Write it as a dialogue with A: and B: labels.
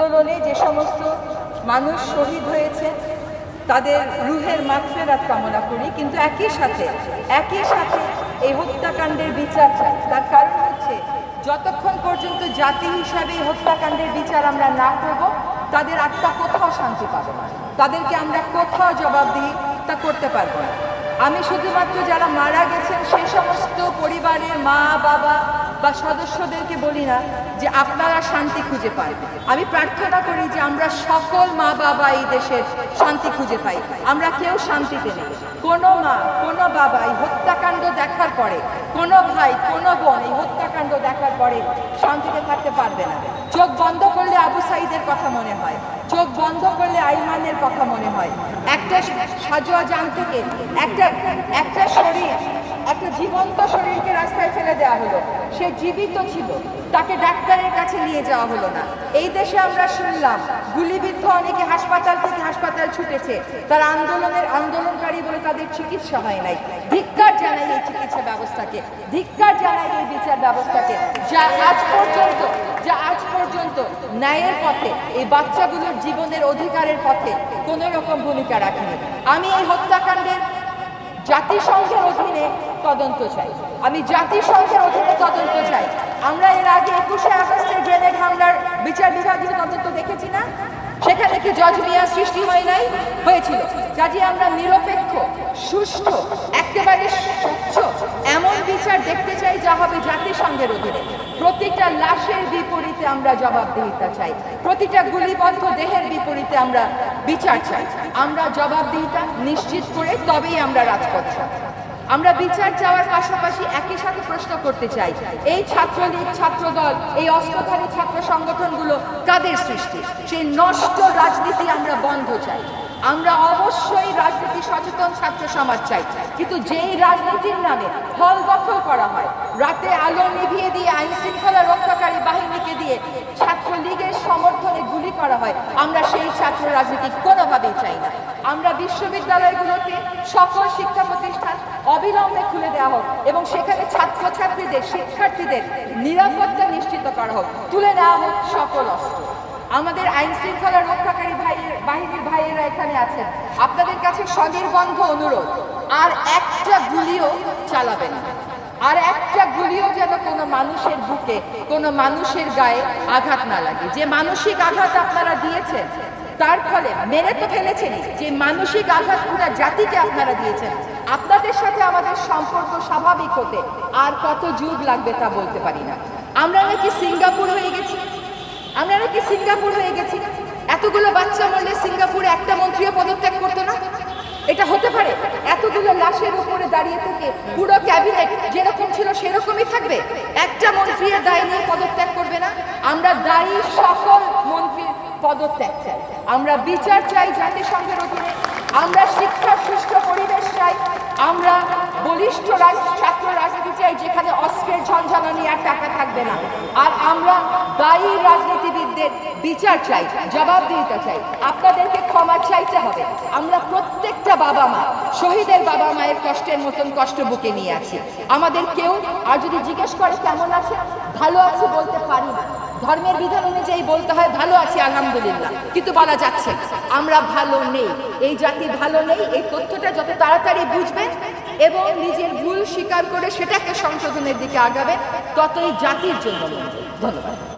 A: আন্দোলনে যে সমস্ত মানুষ শহীদ হয়েছে, তাদের রুহের মাগফেরাত কামনা করি। কিন্তু একই সাথে একই সাথে এই হত্যাকাণ্ডের বিচার চাই। তার কারণ হচ্ছে, যতক্ষণ পর্যন্ত জাতি হিসাবে এই হত্যাকাণ্ডের বিচার আমরা না করব, তাদের আত্মা কোথাও শান্তি পাবে না। তাদেরকে আমরা কোথাও জবাবদিহি তা করতে পারব না। আমি শুধুমাত্র যারা মারা গেছেন সেই সমস্ত পরিবারের মা, বাবা বা সদস্যদেরকে বলি না যে আপনারা শান্তি খুঁজে পান। আমি প্রার্থনা করি যে আমরা সকল মা বাবা এই দেশের শান্তি খুঁজে পাই। আমরা কেউ শান্তিতে নেই। কোনো মা, কোনো বাবা এই হত্যাকাণ্ড দেখার পরে, কোনো ভাই, কোনো বোন এই হত্যাকাণ্ড দেখার পরে শান্তিতে থাকতে পারবে না। চোখ বন্ধ করলে আবু সাইদের কথা মনে হয়। চোখ বন্ধ করলে আইমানের কথা মনে হয়। একটা সাজোয়া জান থেকে একটা একটা শরীর, একটা জীবন্ত ফেলে দেওয়া হলো। সে জীবিত ছিল। তাকে ডাক্তারের কাছে নিয়ে যাওয়া হলো না। এই দেশে আমরা শুনলাম, গুলিবিদ্ধ অনেকে হাসপাতাল থেকে হাসপাতাল ছুটেছে। তারা আন্দোলনের আন্দোলনকারী বলে তাদের চিকিৎসা হয় নাই। ধিক্কার জানাই এই চিকিৎসা ব্যবস্থাকে। ধিক্কার জানাই এই বিচার ব্যবস্থাকে। যা আজ পর্যন্ত, যা আজ পর্যন্ত ন্যায়ের পথে, এই বাচ্চাগুলোর জীবনের অধিকারের পথে কোনো রকম ভূমিকা রাখেনি। আমি এই হত্যাকাণ্ডের জাতিসংঘের অধীনে তদন্ত চাই। আমি জাতিসংঘের অধীনে তদন্ত চাই। আমরা এর আগে একুশে আগস্টের গ্রেনেড হামলার বিচার বিভাগীয় তদন্ত দেখেছি না? সেখানে কি জজ মিয়া সৃষ্টি হয় নাই? হয়েছিল। কাজে আমরা নিরপেক্ষ, সুষ্ঠু, একেবারে যা হবে জাতিসংঘের অধীনে। প্রতিটা লাশের বিপরীতে আমরা জবাবদিহিতা চাই। প্রতিটা গুলিবদ্ধ দেহের বিপরীতে আমরা বিচার চাই। আমরা জবাবদিহিতা নিশ্চিত করে তবেই আমরা রাজপথ। আমরা বিচার চাওয়ার পাশাপাশি একই সাথে প্রশ্ন করতে চাই, এই ছাত্রলীগ, ছাত্রদল, এই অস্ত্রধারী ছাত্র সংগঠনগুলো কাদের সৃষ্টি? সেই নষ্ট রাজনীতি আমরা বন্ধ চাই। আমরা অবশ্যই রাজনীতি সচেতন ছাত্র সমাজ চাই। কিন্তু যেই রাজনীতির নামে হল দখল করা হয়, রাতে আলো নিভিয়ে দিয়ে আইন শৃঙ্খলা রক্ষাকারী বাহিনীকে দিয়ে ছাত্রলীগের সমর্থনে গুলি করা হয়, আমরা সেই ছাত্র রাজনীতি কোনোভাবেই চাই না। আমরা বিশ্ববিদ্যালয়গুলোতে সকল শিক্ষা প্রতিষ্ঠান অবিলম্বে খুলে দেওয়া হোক এবং সেখানে ছাত্রছাত্রীদের, শিক্ষার্থীদের নিরাপত্তা নিশ্চিত করা হোক। তুলে নেওয়া হোক সকল অস্ত্র। আমাদের আইন শৃঙ্খলা রক্ষাকারী ভাইয়ের, বাহিনীর ভাইয়েরা এখানে আছেন। আপনাদের কাছে স্বনির্বন্ধ অনুরোধ, আর একটা গুলিও চালাবেন আর একটা গুলিও যেন কোনো মানুষের বুকে, কোনো মানুষের গায়ে আঘাত না লাগে। যে মানসিক আঘাত আপনারা দিয়েছেন, তার ফলে মেরে তো ফেলেছেনই। যে মানসিক আঘাত পুরো জাতিকে আপনারা দিয়েছেন, আপনাদের সাথে আমাদের সম্পর্ক স্বাভাবিক হতে আর কত যুগ লাগবে তা বলতে পারি না। আমরা নাকি সিঙ্গাপুর হয়ে গেছি। আমরা নাকি সিঙ্গাপুর হয়ে গেছি? এতগুলো বাচ্চা মরলে সিঙ্গাপুরে একটা মন্ত্রীও পদত্যাগ করতো না? এটা হতে পারে, এতগুলো লাশের উপরে দাঁড়িয়ে থেকে পুরো ক্যাবিনেট যেরকম ছিল সেরকমই থাকবে? একটা মন্ত্রীর দায় নিয়ে পদত্যাগ করবে না? আমরা দায়ী সকল মন্ত্রীর পদত্যাগ চাই। আমরা বিচার চাই জাতিসংঘের অধীনে। আমরা শিক্ষার সুষ্ঠু পরিবেশ চাই। আমরা বলিষ্ঠ রাজ- ছাত্র রাজনীতি চাই, যেখানে অস্ত্রের ঝঞ্ঝানি আর টাকা থাকবে না। আর আমরা দায়ী রাজনীতিবিদদের বিচার চাই, জবাবদিহিতা চাই। আপনাদেরকে ক্ষমা চাইতে হবে। আমরা প্রত্যেকটা বাবা মা, শহীদের বাবা মায়ের কষ্টের মতন কষ্ট বুকে নিয়ে আছি। আমাদের কেউ, আর যদি জিজ্ঞেস করে কেমন আছে, ভালো আছে বলতে পারি না। ধর্মের বিধান অনুযায়ী বলতে হয়, ভালো আছি, আলহামদুলিল্লাহ। কিন্তু বলা যাচ্ছে আমরা ভালো নেই। এই জাতি ভালো নেই। এই তথ্যটা যত তাড়াতাড়ি বুঝবেন এবং নিজের ভুল স্বীকার করে সেটাকে সংশোধনের দিকে আগাবে। ততই জাতির জন্য। ধন্যবাদ।